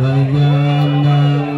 Tayana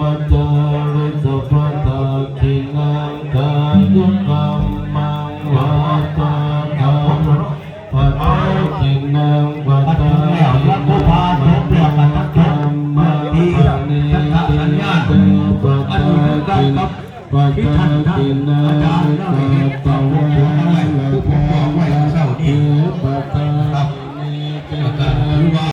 มัจจาริสัพพะคินังกายกรรมังวาตามปัจจัคินัยักผู้พาทุรื่องมันทักกรรมมิตปัจคินปัยังปัะวัะวัตปั